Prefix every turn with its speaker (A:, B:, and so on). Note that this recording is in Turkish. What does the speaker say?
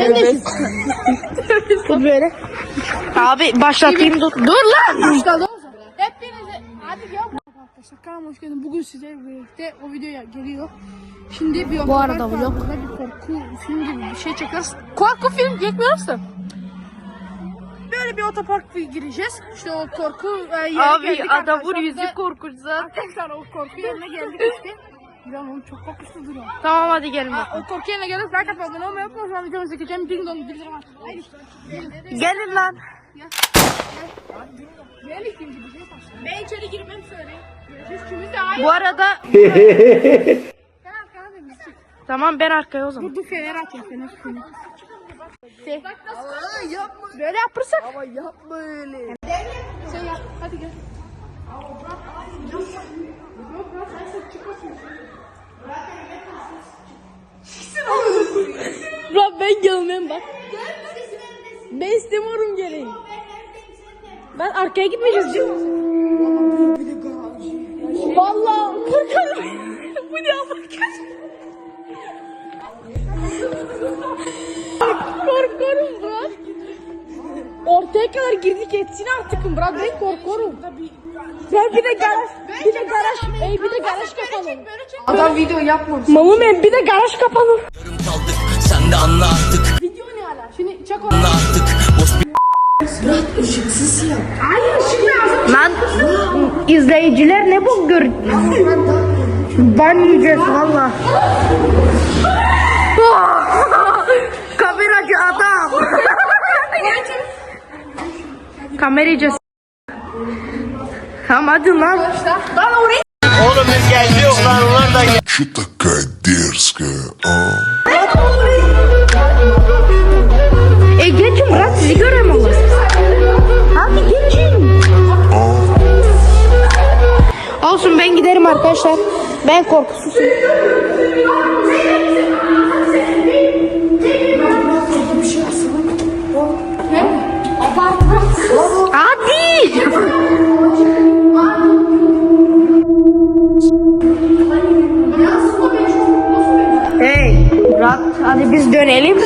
A: nesin? Dur böyle. Abi başlatayım dur. Dur lan.
B: Başladı o zaman. Hepinize hadi gel. Arkadaşlar kanalıma hoş geldin. Bugün sizlerle birlikte o videoya geliyor. Şimdi bir
A: Bu arada vlog.
B: bir korku film gibi bir şey çekiyoruz. Korku film çekmiyoruz da. Böyle bir otopark bir gireceğiz. İşte o korku e, yerine
A: Abi
B: geldik
A: adamın
B: arkadaşlar.
A: yüzü korkunç zaten.
B: Arkadaşlar o korku yerine geldik işte. Ya oğlum çok korkunçlu duruyor.
A: Tamam hadi gelin bakalım.
B: o korku yerine geldik. Like atmayı abone olmayı unutmayın. Şu an videomuza geçelim. Ding dong. Bir zaman. Haydi.
A: Gelin lan.
B: Şey. Ben içeri girmem söyleyeyim. De.
A: Bu arada tamam ben arkaya o zaman.
B: Dur dur fener atayım fener fener. Şey. yapma. Böyle yaparsak. Ama yapma öyle. Sen yap. Hadi gel. Rab ben gelmem bak. Ben istemiyorum geleyim. Ben arkaya gitmeyeceğiz. Vallahi korkarım. Bu ne yapacağız? Korkuyorum Murat. Ortaya kadar girdik etsin artık Murat ben korkuyorum. Ben bir de garaj, bir de garaj, ey bir de garaj kapalı.
C: Adam video yapmamış.
B: Malum ben bir de garaj kapalı.
D: Sen de anla artık.
B: Video ne ala? Şimdi çak onu.
D: Anla artık. Boz Murat ışıksız ya.
B: Hayır ışık lazım.
A: Lan izleyiciler ne bu gör... ben yiyeceğiz valla. Kameracı adam. Kameracı Tamam hadi lan.
B: Lan oraya.
E: Oğlum biz geldi
A: yok onlar da geldi. Şu dakika derske. Aa. Olsun ben giderim arkadaşlar. Ben korkusuzum. Hadi. Hey Murat hadi biz dönelim.